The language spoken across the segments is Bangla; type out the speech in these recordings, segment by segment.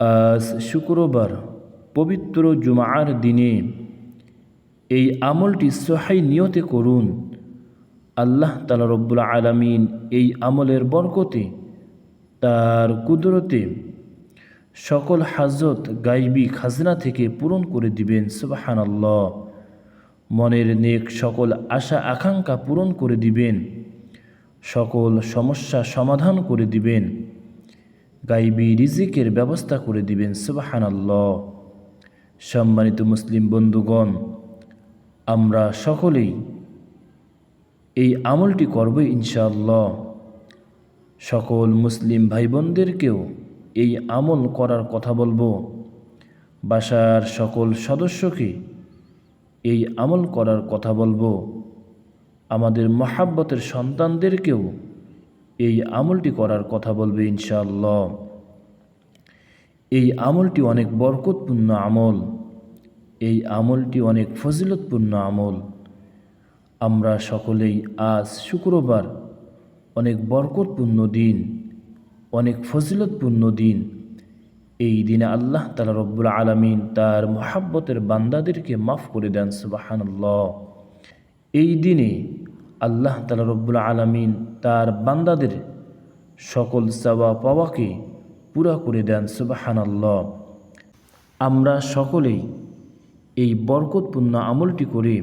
আজ শুক্রবার পবিত্র জুমার দিনে এই আমলটি সহাই নিয়তে করুন। আল্লাহ তালা রব্বুল আলমিন এই আমলের বরকতে তার কুদরতে সকল হাজত, গাইবি খাজনা থেকে পূরণ করে দিবেন সুবাহান আল্লাহ মনের নেক সকল আশা, আকাঙ্ক্ষা পূরণ করে দিবেন। সকল সমস্যা সমাধান করে দিবেন। গাইবি রিজিকের ব্যবস্থা করে দিবেন সুবাহান আল্লাহ সম্মানিত মুসলিম বন্ধুগণ, আমরা সকলেই এই আমলটি করব ইনশাআল্লাহ। সকল মুসলিম ভাই বোনদেরকেও এই আমল করার কথা বলব। বাসার সকল সদস্যকে এই আমল করার কথা বলব। আমাদের মহাব্বতের সন্তানদেরকেও এই আমলটি করার কথা বলবে ইনশাআল্লাহ। এই আমলটি অনেক বরকতপূর্ণ আমল। এই আমলটি অনেক ফজিলতপূর্ণ আমল। আমরা সকলেই আজ শুক্রবার অনেক বরকতপূর্ণ দিন, অনেক ফজিলতপূর্ণ দিন। এই দিনে আল্লাহ তালা রব্বুল আলমিন তার মোহাব্বতের বান্দাদেরকে মাফ করে দেন সুবাহান্লাহ এই দিনে আল্লাহ তালা রব্বুল আলমিন তার বান্দাদের সকল চাওয়া পাওয়াকে পুরা করে দেন, সুবাহানাল্লাহ। আমরা সকলেই এই বরকতপূর্ণ আমলটি করে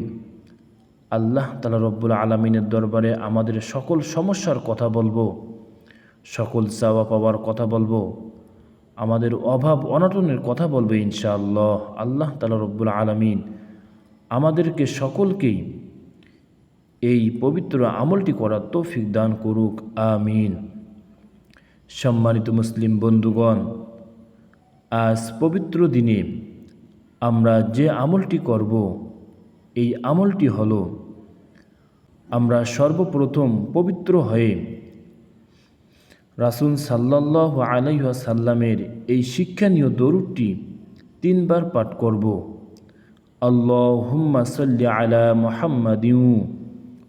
আল্লাহ তালা রব্বুল আলমিনের দরবারে আমাদের সকল সমস্যার কথা বলব, সকল চাওয়া পাওয়ার কথা বলব, আমাদের অভাব অনটনের কথা বলবে ইনশাআল্লাহ। আল্লাহ তালা রব্বুল আলমিন আমাদেরকে সকলকেই এই পবিত্র আমলটি করার তৌফিক দান করুক, আমিন। সম্মানিত মুসলিম বন্ধুগণ, আজ পবিত্র দিনে আমরা যে আমলটি করব, এই আমলটি হল, আমরা সর্বপ্রথম পবিত্র হয়ে রাসুল সাল্লাহ আলাইসাল্লামের এই শিক্ষানীয় দরুদটি তিনবার পাঠ করব। আল্লাহ হুম্মা সাল্লি আলা মোহাম্মদিউ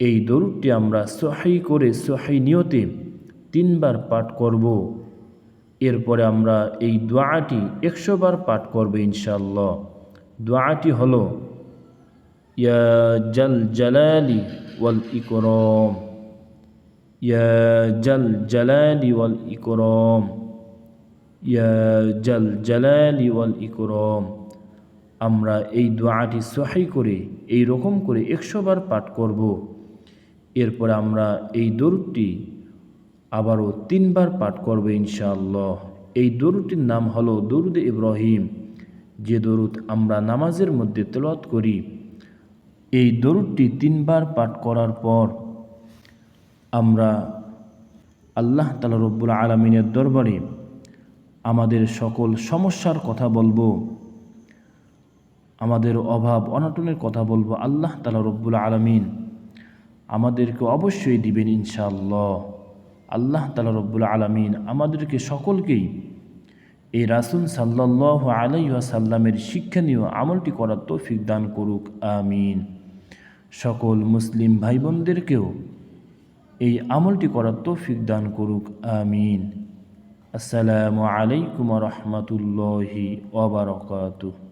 এই দরুদটি আমরা সহাই করে সহাই নিয়তে তিনবার পাঠ করব। এরপরে আমরা এই দোয়াটি একশোবার পাঠ করব ইনশাল্লাহ দোয়াটি হলো, ইয়া জল জালালি ওয়াল ইকরম, ইয়া জল জালালি ওয়াল ইকরম, ইয়া জল জালালি ওয়াল ইকরম। আমরা এই দোয়াটি সহাই করে, এই রকম করে একশোবার পাঠ করব। এরপরে আমরা এই দরুদটি আবারও তিনবার পাঠ করব ইনশাআল্লাহ। এই দরুদটির নাম হলো দরুদ ইব্রাহিম। যে দরুদ আমরা নামাজের মধ্যে তেলত করি, এই দরুদটি তিনবার পাঠ করার পর আমরা আল্লাহ তালা রব্বুল আলমিনের দরবারে আমাদের সকল সমস্যার কথা বলব, আমাদের অভাব অনটনের কথা বলব আল্লাহ তালা রব্বুল আলমিন। আমাদেরকে অবশ্যই দিবেন ইনশাআল্লাহ। আল্লাহ তালা রব্বুল আলমিন আমাদেরকে সকলকেই এই রাসুল সাল্লাহ আলাইসাল্লামের শিক্ষণীয় আমলটি করার তৌফিক দান করুক, আমিন। সকল মুসলিম ভাই বোনদেরকেও এই আমলটি করার তৌফিক দান করুক, আমিন। আসসালামু আলাইকুম রহমতুল্লাহি ওবরকাতুহ